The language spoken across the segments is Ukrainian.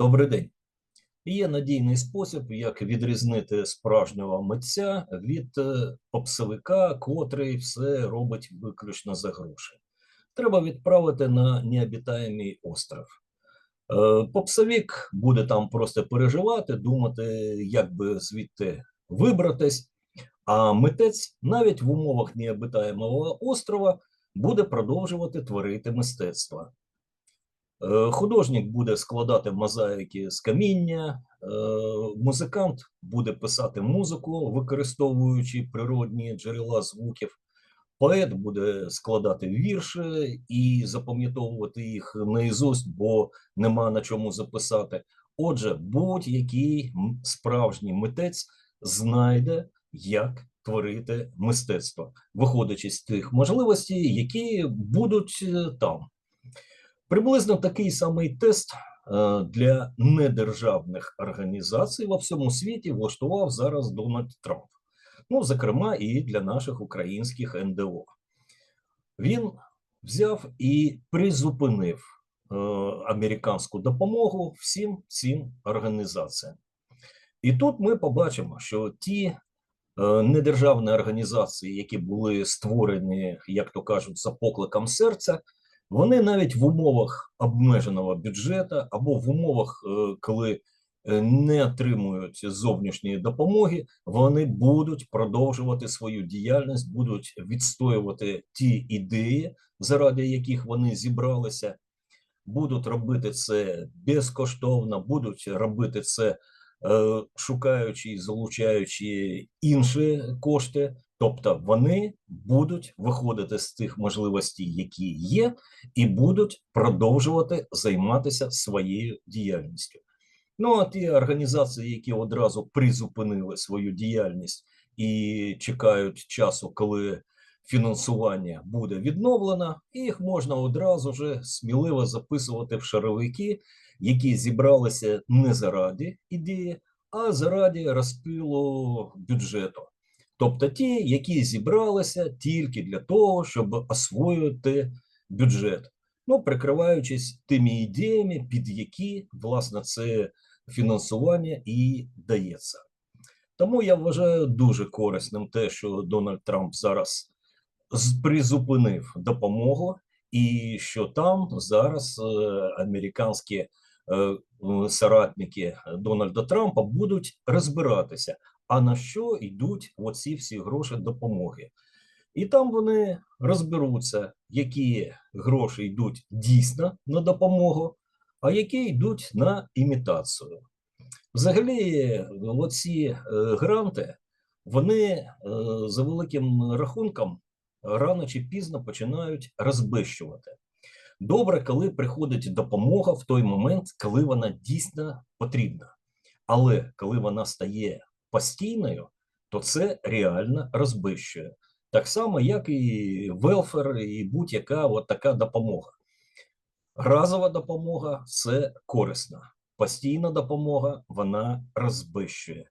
Добрий день. Є надійний спосіб, як відрізнити справжнього митця від е, попсовика, котрий все робить виключно за гроші. Треба відправити на необітаємий остров. Е, Попсовик буде там просто переживати, думати, як би звідти вибратись, а митець навіть в умовах необитаємого острова буде продовжувати творити мистецтво. Е, Художник буде складати мозаїки з каміння, е, музикант буде писати музику, використовуючи природні джерела звуків. Поет буде складати вірші і запам'ятовувати їх наізусть, бо нема на чому записати. Отже, будь-який справжній митець знайде, як творити мистецтво, виходячи з тих можливостей, які будуть е, там. Приблизно такий самий тест е, для недержавних організацій во всьому світі влаштував зараз Дональд Трамп. Ну, зокрема, і для наших українських НДО. Він взяв і призупинив е, американську допомогу всім цим організаціям. І тут ми побачимо, що ті е, недержавні організації, які були створені, як то кажуть, за покликом серця, вони навіть в умовах обмеженого бюджету або в умовах, е, коли е, не отримують зовнішньої допомоги, вони будуть продовжувати свою діяльність, будуть відстоювати ті ідеї, заради яких вони зібралися, будуть робити це безкоштовно, будуть робити це е, шукаючи і залучаючи інші кошти. Тобто вони будуть виходити з тих можливостей, які є, і будуть продовжувати займатися своєю діяльністю. Ну а ті організації, які одразу призупинили свою діяльність і чекають часу, коли фінансування буде відновлено, їх можна одразу же сміливо записувати в шаровики, які зібралися не заради ідеї, а заради розпилу бюджету. Тобто ті, які зібралися тільки для того, щоб освоїти бюджет, ну прикриваючись тими ідеями, під які власне це фінансування і дається. Тому я вважаю дуже корисним те, що Дональд Трамп зараз призупинив допомогу, і що там зараз е, американські е, соратники Дональда Трампа будуть розбиратися, а на що йдуть оці всі гроші допомоги. І там вони розберуться, які гроші йдуть дійсно на допомогу, а які йдуть на імітацію. Взагалі, оці е, гранти, вони е, за великим рахунком рано чи пізно починають розбищувати. Добре, коли приходить допомога в той момент, коли вона дійсно потрібна. Але коли вона стає постійною, то це реально розбищує. Так само, як і велфер, і будь-яка от така допомога. Разова допомога це корисна. Постійна допомога вона розбищує.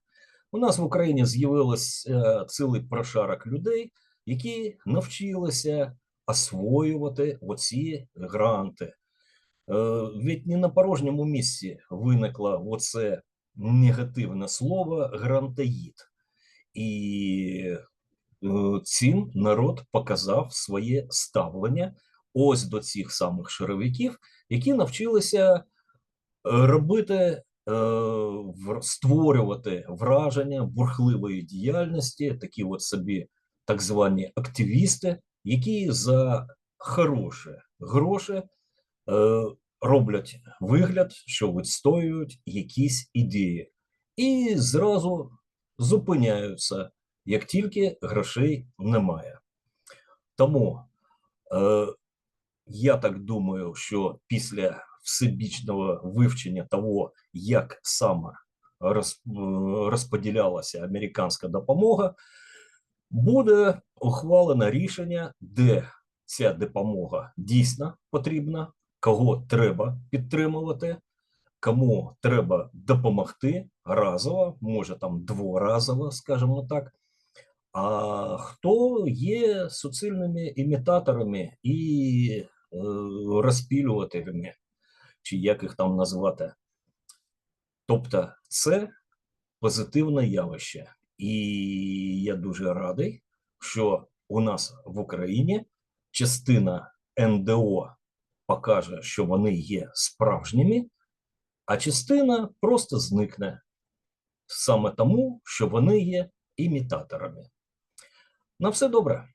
У нас в Україні з'явилося цілий прошарок людей, які навчилися освоювати оці гранти. Е, Ведь не на порожньому місці виникло оце негативне слово грантоїд. І е, цим народ показав своє ставлення ось до цих самих шаровиків, які навчилися е, робити, е, створювати враження бурхливої діяльності, такі от собі так звані активісти, які за хороші гроші роблять вигляд, що відстоюють якісь ідеї, і зразу зупиняються, як тільки грошей немає. Тому е, я так думаю, що після всебічного вивчення того, як саме е, розподілялася американська допомога, буде ухвалено рішення, де ця допомога дійсно потрібна, кого треба підтримувати, кому треба допомогти разово, може там дворазово, скажімо так. А хто є суцільними імітаторами і е, розпілювателями, чи як їх там назвати, Тобто, це позитивне явище. І я дуже радий, що у нас в Україні частина НДО покаже, що вони є справжніми, а частина просто зникне саме тому, що вони є імітаторами. На все добре.